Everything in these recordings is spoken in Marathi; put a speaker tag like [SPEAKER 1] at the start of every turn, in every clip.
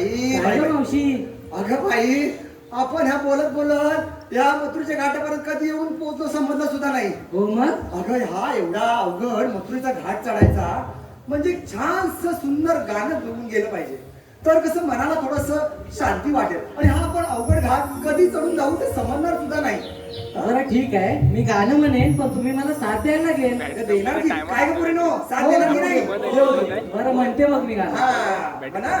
[SPEAKER 1] बाई
[SPEAKER 2] काय
[SPEAKER 1] बाई,
[SPEAKER 2] गं
[SPEAKER 1] बाई.
[SPEAKER 2] मावशी.
[SPEAKER 1] अगं बाई आपण ह्या बोलत बोलत या मथुरेच्या घाटापर्यंत कधी येऊन पोहोचलो समजलं सुद्धा नाही.
[SPEAKER 2] हो मग?
[SPEAKER 1] अगं हा एवढा अवघड मथुरेचा घाट चढायचा म्हणजे छानस सुंदर गाणं बघून गेलं पाहिजे. तर कसं मनाला थोडस शांती वाटेल. आणि हा आपण अवघड घाट कधी चढून जाऊ ते समजणार सुद्धा नाही.
[SPEAKER 2] बरं ठीक आहे. मी गाणं म्हणेन पण तुम्ही मला साथ द्यायला लागेल.
[SPEAKER 1] अगं देणार की? काय ग पोरीनो? साथ देणार की नाही?
[SPEAKER 2] बरं म्हणते मग मी गाणं.
[SPEAKER 1] हा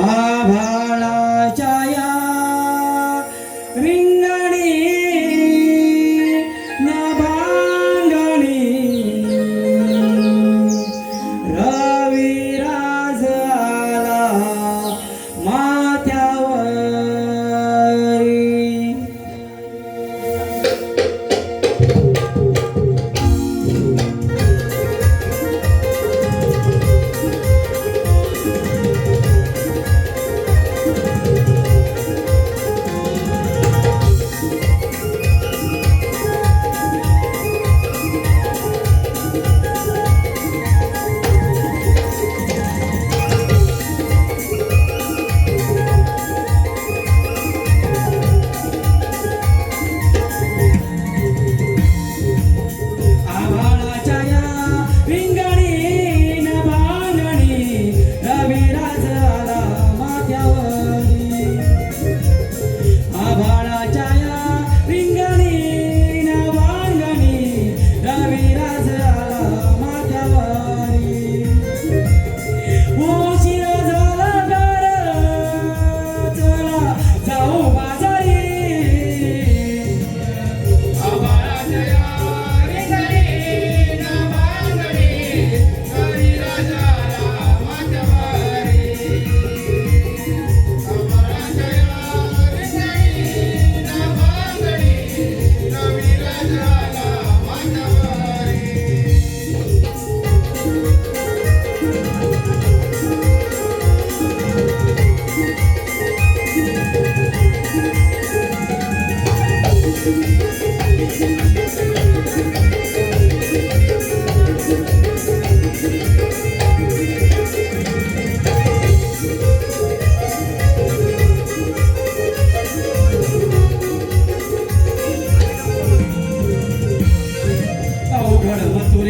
[SPEAKER 2] Ah.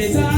[SPEAKER 1] It's